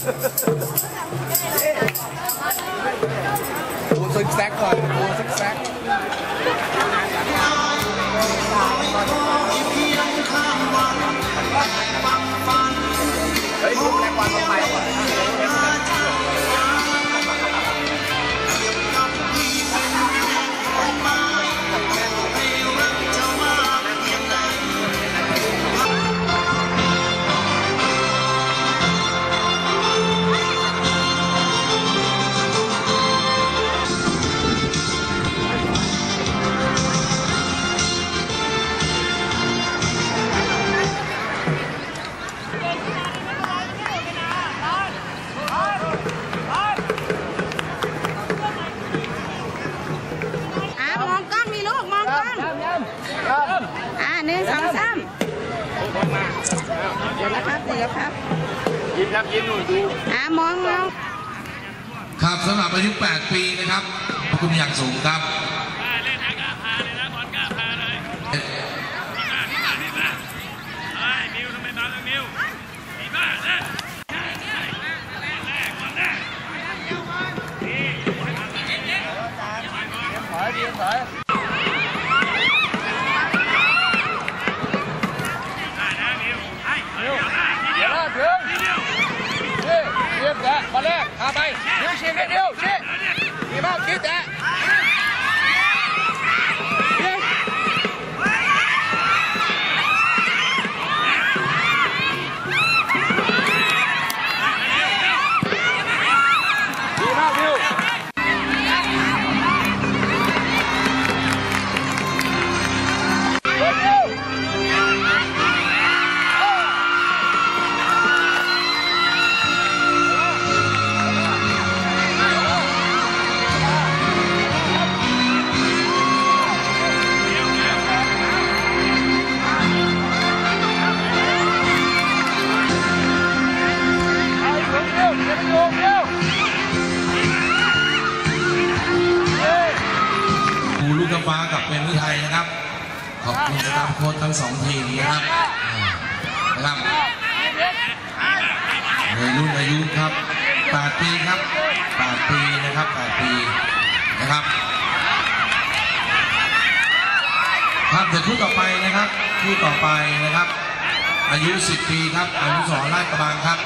ดูซิกแซกก่อนดูซิกแซกเฮ้ยดูแรงวันต้องไป ดี๋ยวนะครับ เดี๋ยวครับยิ้มครับยิ้มหนูดูอะมองมองครับสำหรับอายุ 8 ปีนะครับขอบคุณอย่างสูงครับถ ขอบคุณสตาฟโค้ชทั้งสองทีมนะครับอ่านะครับในรุ่นอายุครับ8ปีครับ8ปีนะครับ8ปีนะครับครับเดี๋ยวคู่ต่อไปนะครับคู่ต่อไปนะครับ อายุ 10 ปีครับอายุสอนราชกระบังครับ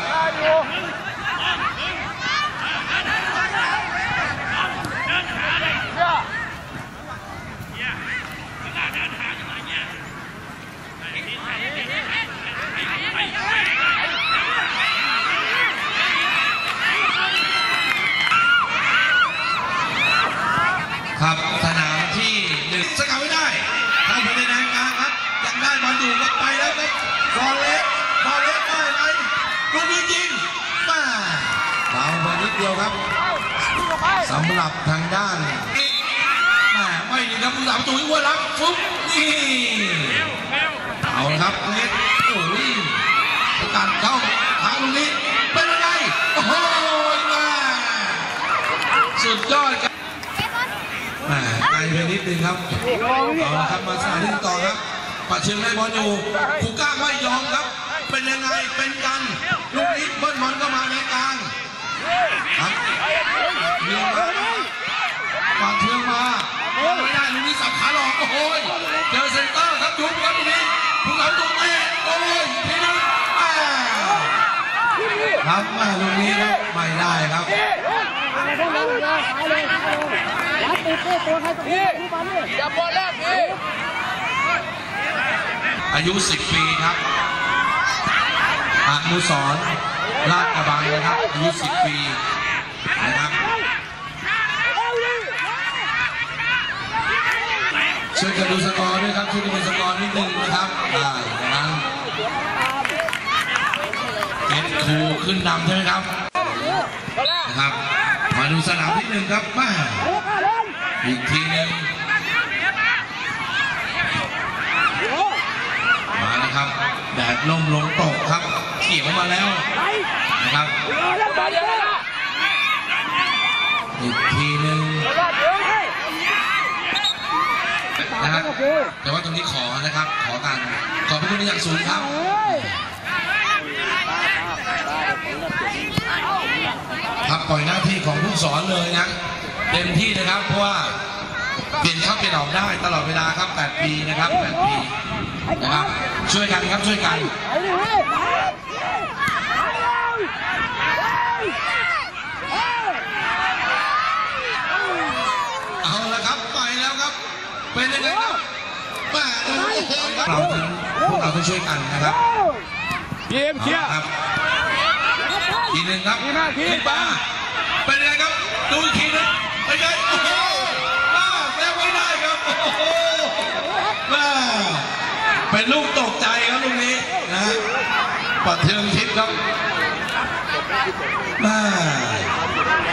สนามที่หนึ่งสกัดไม่ได้เข้าไปในแดนกลางครับยังได้บอลอยู่ก็ไปแล้วครับฟอร์เล็กฟอร์เล็กได้ไหมลูกนี้ยิงมาเบาไปนิด เดียวครับสำหรับทางด้านแหมไม่ดีครับผู้สาวประตูอ้วนรับฟุ๊บนี่เอาละครับเล็กโอ้ยประกาศเข้าทางนี้เป็นยังไงโอ้โหม่สุดยอดครับแหมไกลไปนิดนึงครับเอาละครับมาสาธิตต่อครับปัดเชิงได้บอลอยู่คูก้าไม่ยอมครับ เป็นยังไงเป็นกันลูกนี้เบิ้ลบอลก็มาในกลางครับเมียมาปัดเชิงมา สับขาหลอกโอ้โหเจอเซนเตอร์ครับยุบครับลูกนี้ผู้สาตัวเตะโอ้ยทีนึงแหม่ครับม่ลูกนี้ครับไม่ได้ครับอย่าบอลแรกพี่อายุ 10 ปีครับอนุสรณ์ลาดกระบังนะครับอายุ 10 ปีนะครับ ช่วยกันดูสกอร์ด้วยครับช่วยกันดูสกอร์นิดนึงนะครับได้นะครับครูขึ้นนำใช่ไหมครับนะครับ มาดูสนามที่หนึ่งครับมาอีกทีหนึ่งมาแล้วครับแดดล่มลงตกครับ เขียวมาแล้วนะครับอีกทีนึง นะครับแต่ว่าตรงนี้ขอนะครับ ขอกันขอบพระคุณอย่างสูงครับครับปล่อยหน้าที่ของผู้สอนเลยนะเต็มที่นะครับเพราะว่าเปลี่ยนเข้าเปลี่ยนออกได้ตลอดเวลาครับ 8 ปีนะครับ 8 ปีนะครับ ช่วยกันครับช่วยกันเอาละครับไปแล้วครับ เป็นยังไงครับแม่โอ้โหเราถึงพวกเราต้องช่วยกันนะครับพีเอ็มเคลียร์อาละครับทีหนึ่งครับดีมากทีขึ้นมาเป็นยังไงครับดูอีกทีหนึงเป็นไงโอ้โหว้าวแม่ไม่ได้ครับโอ้โหว้าเป็นลูกตกใจครับลูกนี้นะฮะปัดเทืองทิพย์ครับมา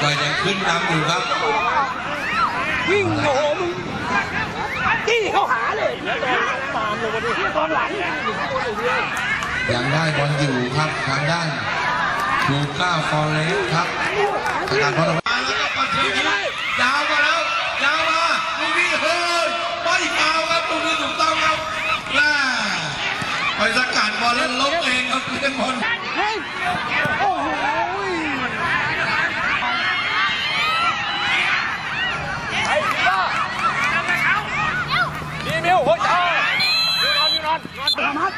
ก็ยังขึ้นนำอยู่ครับวิ่งโอ้โหมึง จี้เข้าหาเลยตามลงมาดิตอนหลังยังได้บอลอยู่ครับทางด้านทูก้าฟอร์เรสครับทางด้านบอลออกมาแล้วก็ปัดเทืองทิพย์ยาวมาแล้วยาวมาลูกนี้เฮ้ยไม่ฟาวครับลูกนี้ถูกต้องครับล่าไปสกัดบอลแล้วล้มเองครับเล่นบอล โอ้โหไอ้บ้าดีมิวหัวใจยืนนอนยืนนอนนอนประมาท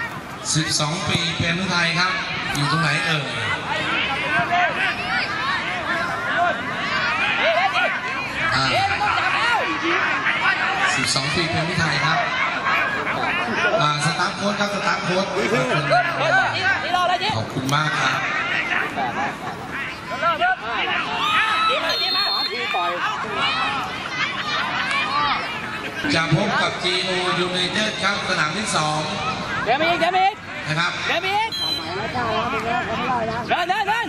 12 ปีเป็นไทยครับ อยู่ตรงไหนเอ่ยอ่า12 ปีเป็นไทยครับอ่าสตาฟโค้ดครับสตาฟโค้ดขอบคุณขอบคุณมากครับจะพบกับ GO United ครับสนามที่เดี๋ยวมีเดี๋ยวมี นะครับเดี๋ยวมีอีกเดินเดินเดิน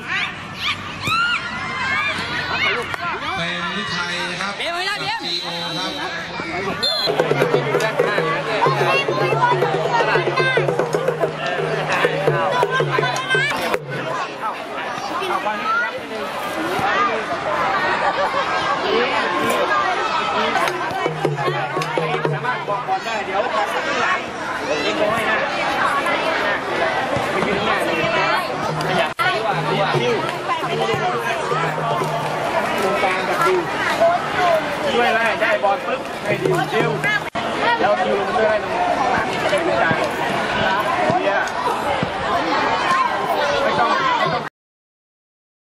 เป็นลิไทยนะครับเดี๋ยวไว้นะเดี๋ยว GO ครับ ดิวตรงกลางกับดิวช่วยไล่ได้บอลปึ๊บให้ดิวดิวแล้วดิวช่วยไล่ตรงหลัาง